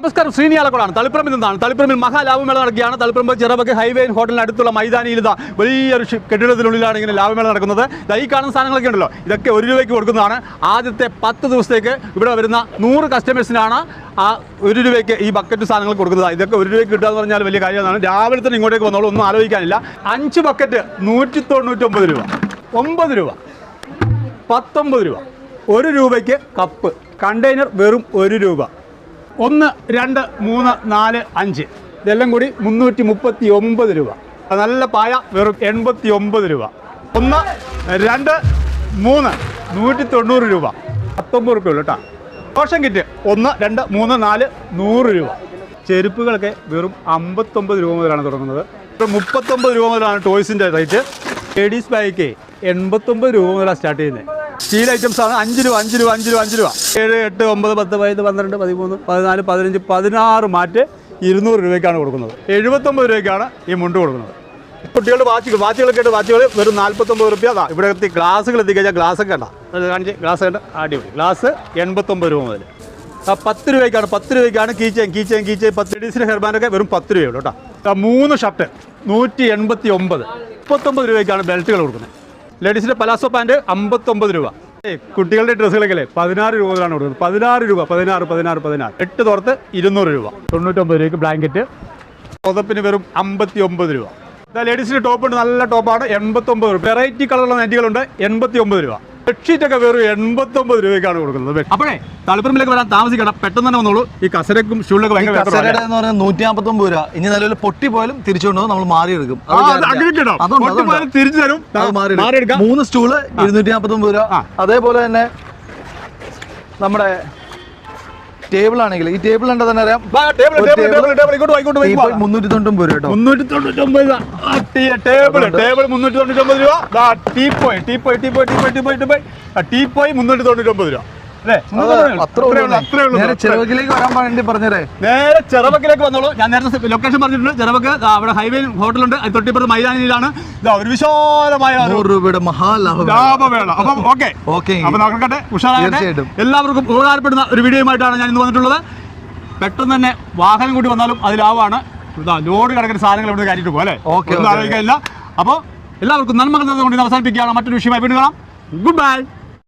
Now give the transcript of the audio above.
നമസ്കാരം. ശ്രീനിയാലക്കുളാണ് തളിപ്പറമ്പിൽ നിന്നാണ്. തളിപ്പറമ്പിൽ മഹാലാഭമേള നടക്കുകയാണ്. തളിപ്പറമ്പ് ചിറവക്ക് ഹൈവേ ഹോട്ടലിന് അടുത്തുള്ള മൈതാനിയിൽ ഇതാ വലിയൊരു കെട്ടിടത്തിനുള്ളിലാണ് ഇങ്ങനെ ലാഭമേള നടക്കുന്നത്. ഈ കാണുന്ന സാധനങ്ങളൊക്കെ ഉണ്ടല്ലോ. ഇതൊക്കെ ഒരു രൂപയ്ക്ക് കൊടുക്കുന്നതാണ്. ആദ്യത്തെ പത്ത് ദിവസത്തേക്ക് ഇവിടെ വരുന്ന നൂറ് കസ്റ്റമേഴ്സിനാണ് ആ ഒരു രൂപയ്ക്ക് ഈ ബക്കറ്റ് സാധനങ്ങൾ കൊടുക്കുന്നത്. ഇതൊക്കെ ഒരു രൂപയ്ക്ക് കിട്ടുക എന്ന് പറഞ്ഞാൽ വലിയ കാര്യമാണ്. രാവിലെ തന്നെ ഇങ്ങോട്ടേക്ക് വന്നോളൂ. ഒന്നും ആലോചിക്കാനില്ല. അഞ്ച് ബക്കറ്റ് നൂറ്റി തൊണ്ണൂറ്റൊമ്പത് രൂപ. ഒമ്പത് രൂപ. പത്തൊമ്പത് രൂപ. ഒരു രൂപയ്ക്ക് കപ്പ്. കണ്ടെയ്നർ വെറും ഒരു രൂപ. ഒന്ന് രണ്ട് മൂന്ന് നാല് അഞ്ച്. ഇതെല്ലാം കൂടി മുന്നൂറ്റി മുപ്പത്തി ഒമ്പത് രൂപ നല്ല പായ വെറും എൺപത്തി ഒമ്പത് രൂപ. ഒന്ന് രണ്ട് മൂന്ന്. നൂറ്റി തൊണ്ണൂറ് രൂപ. പത്തൊമ്പത് റുപ്യ ഉള്ളൂ കേട്ടോ റോഷൻ കിറ്റ് ഒന്ന് രണ്ട് മൂന്ന് നാല് നൂറ് രൂപ. ചെരുപ്പുകളൊക്കെ വെറും അമ്പത്തൊമ്പത് രൂപ മുതലാണ് തുടങ്ങുന്നത്. മുപ്പത്തൊമ്പത് രൂപ മുതലാണ് ടോയ്സിന്റെ റേറ്റ്. ലേഡീസ് ബാഗ് എൺപത്തൊമ്പത് രൂപ മുതലാണ് സ്റ്റാർട്ട് ചെയ്യുന്നത്. സ്റ്റീൽ ഐറ്റംസ് ആണ്. അഞ്ച് രൂപ അഞ്ച് രൂപ അഞ്ച് രൂപ അഞ്ച് രൂപ. ഏഴ് എട്ട് ഒമ്പത് പത്ത് പതിനൊന്ന് പന്ത്രണ്ട് പതിമൂന്ന് പതിനാല് പതിനഞ്ച് പതിനാറ് മാറ്റ് ഇരുന്നൂറ് രൂപയ്ക്കാണ് കൊടുക്കുന്നത്. എഴുപത്തൊമ്പത് രൂപയ്ക്കാണ് ഈ മുണ്ട് കൊടുക്കുന്നത്. കുട്ടികളുടെ വാച്ചുകൾ വാച്ചുകളൊക്കെ ആയിട്ട് വാച്ചുകൾ വെറും നാൽപ്പത്തൊമ്പത് റുപ്യ അതാ. ഇവിടെ എത്തി ഗ്ലാസ്സുകൾ എത്തിക്കഴിഞ്ഞാൽ ഗ്ലാസ് ഒക്കെ ഉണ്ടാ കാണിച്ച് ഗ്ലാസ് ഉണ്ട് അടിപൊളി. ഗ്ലാസ് എൺപത്തൊമ്പത് രൂപ മുതൽ. ആ പത്ത് രൂപയ്ക്കാണ് പത്ത് രൂപയ്ക്കാണ് കീച്ചേൻ കീച്ചേൻ കീച്ചേൻ പത്ത് ലേഡീസിന്റെ ഹെർബാനൊക്കെ വെറും പത്ത് രൂപയുള്ളൂ കേട്ടോ. മൂന്ന് ഷർട്ട് നൂറ്റി എൺപത്തി ഒമ്പത് മുപ്പത്തൊമ്പത് രൂപയ്ക്കാണ് ബെൽറ്റുകൾ കൊടുക്കുന്നത്. ലേഡീസിന്റെ പലാസോ പാന്റ് അമ്പത്തൊമ്പത് രൂപ. കുട്ടികളുടെ ഡ്രസ്സുകളൊക്കെ അല്ലേ പതിനാറ് രൂപ മുതലാണ് കൊടുക്കുന്നത്. പതിനാറ് രൂപ പതിനാറ് പതിനാറ് പതിനാറ്. എട്ട് തുറത്ത് ഇരുന്നൂറ് രൂപ. തൊണ്ണൂറ്റൊമ്പത് രൂപയ്ക്ക് ബ്ലാങ്കറ്റ്. പുതപ്പിന് വെറും അമ്പത്തി ഒമ്പത് രൂപ. ലേഡീസിന്റെ ടോപ്പ് ഉണ്ട് നല്ല ടോപ്പാണ്. എൺപത്തൊമ്പത് രൂപ. വെറൈറ്റി കളറുള്ള നെറ്റുകളുണ്ട് എൺപത്തി ഒമ്പത് രൂപ. ബെഡ്ഷീറ്റ് ഒക്കെ വെറും എൺപത്തൊമ്പത് രൂപയ്ക്കാണ് കൊടുക്കുന്നത്. അപ്പോഴേ തളിപ്പറമ്പിലേക്ക് വരാൻ താമസിക്കണം. പെട്ടെന്ന് തന്നെ വന്നോളൂ. ഈ കസരക്കും ഷൂളിലൊക്കെ ഭയങ്കര കുറവാണ്. എന്ന് പറഞ്ഞാൽ നൂറ്റി നാൽപ്പത്തൊമ്പത് രൂപ. ഇനി നിലവിൽ പൊട്ടി പോയാലും തിരിച്ചുകൊണ്ട് നമ്മൾ മാറിയെടുക്കും? തിരിച്ചു തരും. മാറിയെടുക്കാം. മൂന്ന് സ്റ്റൂൾ ഇരുന്നൂറ്റി നാൽപ്പത്തൊമ്പത് രൂപ. അതേപോലെ തന്നെ നമ്മുടെ ടേബിൾ ആണെങ്കിൽ ഈ ടേബിൾ ഉണ്ടോ തന്നെ അറിയാം. മുന്നൂറ്റി തൊണ്ണൂറ്റി രൂപ മുന്നൂറ്റി ടീ- ടേബിൾ ടേബിൾ മുന്നൂറ്റി തൊണ്ണൂറ്റൊമ്പത് രൂപ. ദാ, teapoy teapoy teapoy teapoy teapoy teapoy മുന്നൂറ്റി തൊണ്ണൂറ്റൊമ്പത് രൂപ. നേരെ വരാൻ വേണ്ടി ചെറവക്കിലേക്ക് വന്നോളൂ. ഞാൻ നേരത്തെ ലൊക്കേഷൻ പറഞ്ഞിട്ടുണ്ട്. ചെറവക്ക് അവിടെ ഹൈവേ ഹോട്ടലുണ്ട് തൊട്ടിപ്പുറത്ത് മൈതാനിയിലാണ്. ഒരു വിശാലമായ രൂപയുടെ അപ്പം ഓക്കെ ഓക്കെ അപ്പൊ നോക്കട്ടെ ഉഷാറാകട്ടെ. തീർച്ചയായിട്ടും. എല്ലാവർക്കും ഉപകാരപ്പെടുന്ന ഒരു വീഡിയോയുമായിട്ടാണ് ഞാൻ ഇന്ന് വന്നിട്ടുള്ളത്. പെട്ടെന്ന് തന്നെ വാഹനം കൂടി വന്നാലും അത് ലാഭമാണ്. ലോഡ് കിടക്കുന്ന സാധനങ്ങൾ ഇവിടെ കയറ്റിട്ട് ഓക്കേ, ഒന്നും. ആലോചിക്കാനില്ല. അപ്പോൾ എല്ലാവർക്കും നന്മകൾ കൊണ്ട് ഇന്ന് അവസാനിപ്പിക്കുകയാണ്. മറ്റൊരു വിഷയമായി വീണ്ടും കാണാം. Good bye